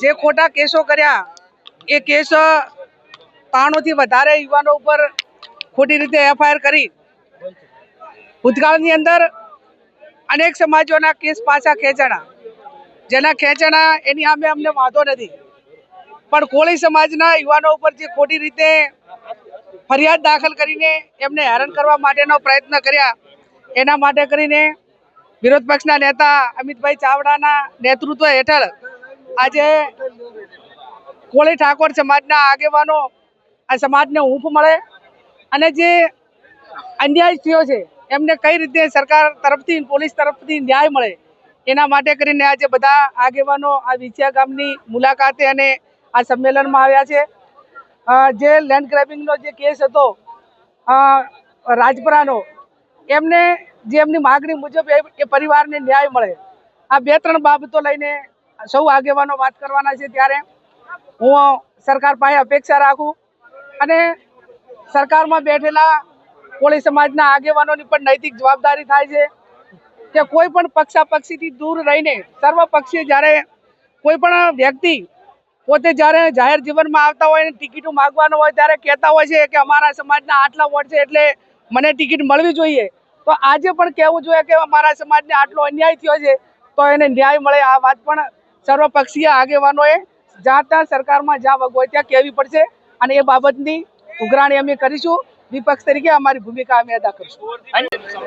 જે ખોટા કેસો કર્યા, એ કેસ ત્રાણુંથી વધારે યુવાનો ઉપર ખોટી રીતે એફઆઈઆર કરી. ભૂતકાળની અંદર અનેક સમાજોના કેસ પાછા ખેંચાણા. જેના ખેંચાણા એની સામે અમને વાંધો નથી. પણ કોળી સમાજના યુવાનો ઉપર જે ખોટી રીતે ફરિયાદ દાખલ કરીને એમને હેરાન કરવા માટેનો પ્રયત્ન કર્યા, એના માટે કરીને વિરોધ પક્ષના નેતા અમિતભાઈ ચાવડાના નેતૃત્વ હેઠળ આજે કોળી ઠાકોર સમાજના આગેવાનો આ સમાજને હૂંફ મળે અને જે અન્યાય થયો છે, એમને કઈ રીતે સરકાર તરફથી, પોલીસ તરફથી ન્યાય મળે, એના માટે કરીને આજે બધા આગેવાનો આ વિછિયા ગામની મુલાકાતે અને આ સંમેલનમાં આવ્યા છે. જે લેન્ડ ગ્રેબિંગનો જે કેસ હતો રાજપરાનો, એમને જે એમની માગણી મુજબ એ પરિવારને ન્યાય મળે. આ બે ત્રણ બાબતો લઈને સૌ આગેવાનો વાત કરવાના છે ત્યારે હું સરકાર પાસે અપેક્ષા રાખું અને સરકારમાં બેઠેલા કોળી સમાજના આગેવાનોની પણ નૈતિક જવાબદારી થાય છે કે કોઈ પણ પક્ષાપક્ષીથી દૂર રહીને સર્વપક્ષીય જ્યારે કોઈ પણ વ્યક્તિ પોતે જ્યારે જાહેર જીવનમાં આવતા હોય અને ટિકિટો માગવાનો હોય ત્યારે કહેતા હોય છે કે અમારા સમાજના આટલા વોટ છે એટલે મને ટિકિટ મળવી જોઈએ. તો આજે પણ કહેવું જોઈએ કે અમારા સમાજને આટલો અન્યાય થયો છે તો એને ન્યાય મળે આ વાત પણ સર્વપક્ષીય આગેવાનોએ જ્યાં ત્યાં સરકારમાં જ્યાં વગોય ત્યાં કહેવી પડશે અને એ બાબતની ઉઘરાણી અમે કરીશું. વિપક્ષ તરીકે અમારી ભૂમિકા અમે અદા કરીશું.